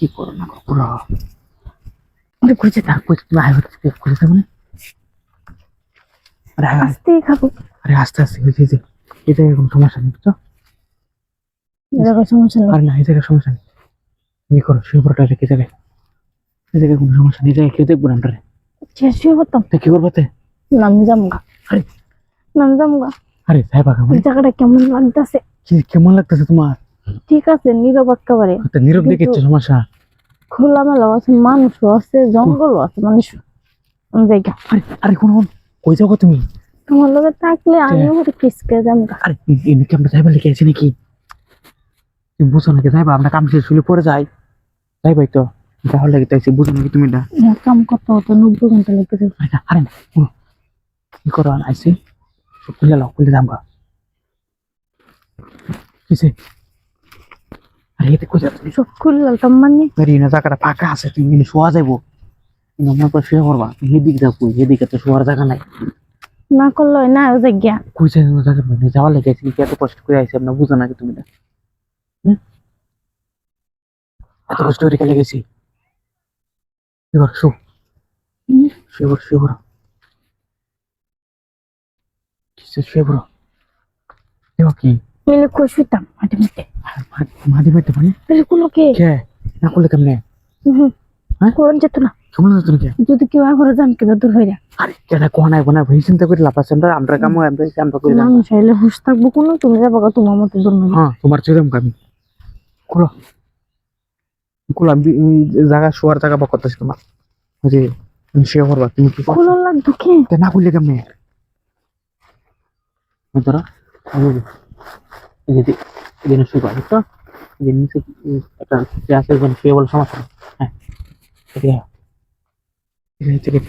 কি করো না পুরো খুঁজে থাক খুঁজে থাকো না খাব। আরে আস্তে আস্তে হয়েছে যে সমস্যা নেই বুঝছ? এরকম সমস্যা নেই। আর না এই জায়গায় সমস্যা নেই। তুমি করো শুয়ে পড়োটা রেখে জায়গায় এই জায়গায় কোনো সমস্যা নেই জায়গায় কেউ দেখব না আমরা। শেষ হয়ে পড়তাম কি করব তে? নাম জামগা। আরে। নাম জামগা। আরে সাহেব আগে জায়গাটা কেমন লাগতেছে? কি কেমন লাগতেছে তোমার? ঠিক আছে নীরব একেবারে। তা নীরব দেখে কিন্তু- সমস্যা। খোলামেলা আছে মানুষও আছে জঙ্গলও আছে মানুষ জায়গা। আরে আরে কোন কই যাও তুমি? তোমার লগে থাকলে আমি ওটা কিসকে জামগা আরে এমনি কি আমরা যাইবার লিখে আছি নাকি? তুমি বুঝো নাকি যাইবা আমরা কাম শেষ হলে পরে যাই। যাইবাই তো তাহলে লাগে তাইছি বুঝো নাকি তুমি না কাম করতে হতো নব্বই ঘণ্টা লেগে যাবে। আরে না, কি করো আইসি খুলে লাও খুলে গা। কিসে? সব খুলে না জায়গাটা ফাঁকা আছে তুমি এনে শোয়া যাইবো। কিন্তু আমার পর শুয়ে করবা তুমি এদিক যাও কই? এদিকে তো শোয়ার জায়গা নাই। না করলে না ও জায়গা কই যাই না জায়গা? মানে যাওয়ার লেগে আছি এত কষ্ট করে আইছি? আপনার বুঝো নাকি তুমি না? হুম? এত কষ্ট করে কেলে গেছি। এবার শো। শুয়ে পড়ো শুয়ে পড়ো। কিসে শুয়ে পড়ো? এবার কি? মিলে খুশি হইতাম মাঠে মাঠে মাদি মারতে পারি এগুলোকে কে কে না করলে কেমনে হ্যাঁ? করন যেত না কেমন তুমি কে যদি কেউ করে যাম কেন দূর যায় আরে কেনা কোনা কোনা ভই চিন্তা করে লাভ আছে আমরা কাম আমরা আমরা করে যাব মানুষ হইলে হুশ থাকব কোনো তুমি যাব গা তোমার মতো দূর নয় হ্যাঁ তোমার চেয়ে আমি খুলো খুলো আমি জায়গা শোয়ার জায়গা বা করতেছি তোমার যে তুমি শুয়ে পড়বা তুমি কি? খোলা কে তে না খুললে কেমনে ওই ধরো এই যে এই যে নিচে একটা যে আছে, ওখানে বলে সমস্যা হ্যাঁ ঠিক আছে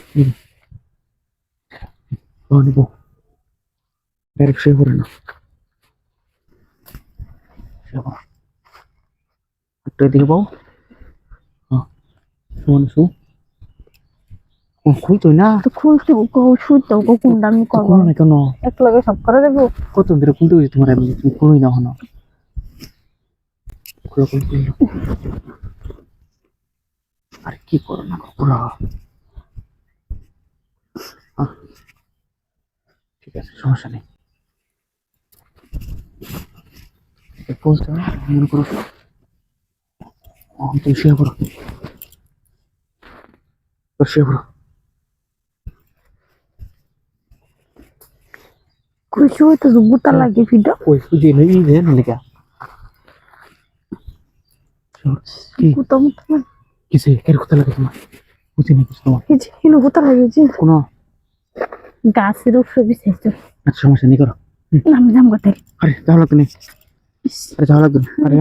নিবো। ডাইরেক্ট শুয়ে পড়ে না একটু পাও। হ্যাঁ শুন খুলতোই না? তো খুলতে শুইতে গো করব কোনো না কেন? এক লগে সব করে দেবো। কত ধরে খুলতে হয়েছে তোমার? আমি না হনো খুলো খুলো খুলো। আরে কি করো না পুরো ঠিক আছে সমস্যা নেই। মনে করো তুমি শুয়ে পড়ো শুয়ে পড়ো হইতে বুতা লাগে ফিডা। ওই নেই নলিকা কি? বুতা মতো কিসে? এর কথা লাগে তোমার? বুঝি না কিছু তোমার। হিলো লাগে যে। কোনো? গাছের উপরে বিছাইছো। আচ্ছা সমস্যা নেই করো। আমি যাম কোথায়? আরে তাহলে তুমি আরে তাহলে আরে